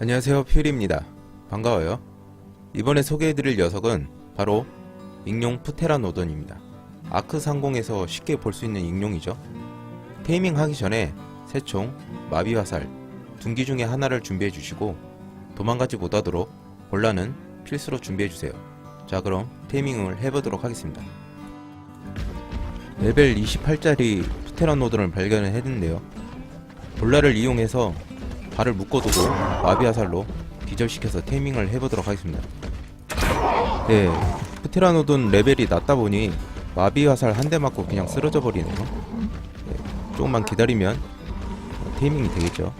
안녕하세요 퓨리입니다. 반가워요. 이번에 소개해드릴 녀석은 바로 익룡 푸테라노돈입니다. 아크 상공에서 쉽게 볼 수 있는 익룡이죠. 테이밍 하기 전에 새총, 마비화살, 둔기 중에 하나를 준비해 주시고 도망가지 못하도록 볼라는 필수로 준비해 주세요 자 그럼 테이밍을 해보도록 하겠습니다 레벨 28짜리 푸테라노돈을 발견을 했는데요 볼라를 이용해서 발을 묶어두고 마비아살로 기절시켜서 테이밍을 해보도록 하겠습니다. 네, 프테라노돈 레벨이 낮다 보니 마비 화살 한 대 맞고 그냥 쓰러져 버리네요. 네, 조금만 기다리면 어, 테이밍이 되겠죠.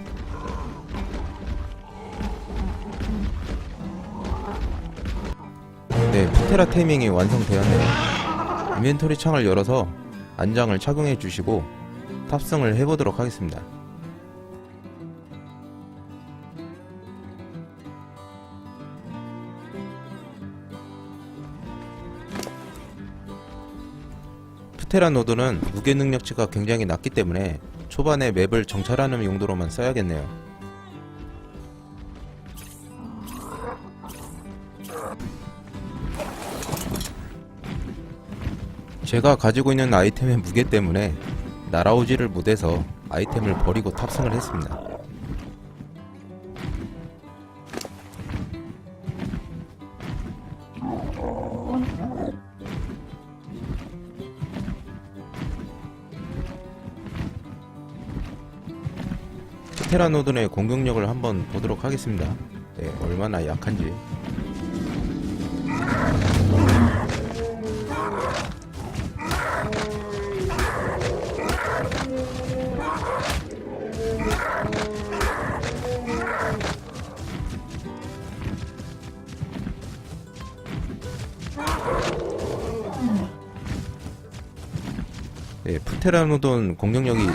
네, 푸테라 테이밍이 완성되었네요. 인벤토리 창을 열어서 안장을 착용해 주시고 탑승을 해보도록 하겠습니다. 푸테라 노드는 무게 능력치가 굉장히 낮기 때문에 초반에 맵을 정찰하는 용도로만 써야겠네요. 제가 가지고 있는 아이템의 무게 때문에 날아오지를 못해서 아이템을 버리고 탑승을 했습니다. 테라노든의 공격력을 한번 보도록 하겠습니다. 네, 얼마나 약한지. 네, 푸테라노돈 공격력이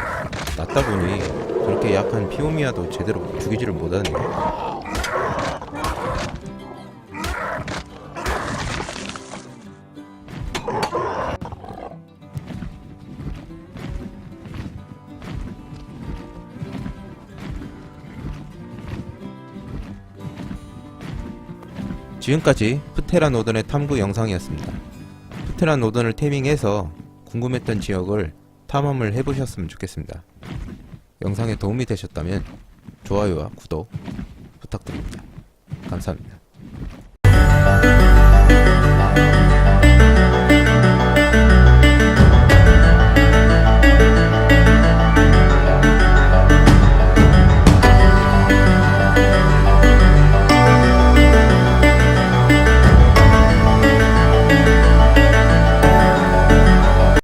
낮다 보니 그렇게 약한 피오미아도 제대로 죽이지를 못하네요. 지금까지 푸테라노돈의 탐구 영상이었습니다. 푸테라노돈을 테이밍해서 궁금했던 지역을 탐험을 해보셨으면 좋겠습니다. 영상에 도움이 되셨다면 좋아요와 구독 부탁드립니다. 감사합니다.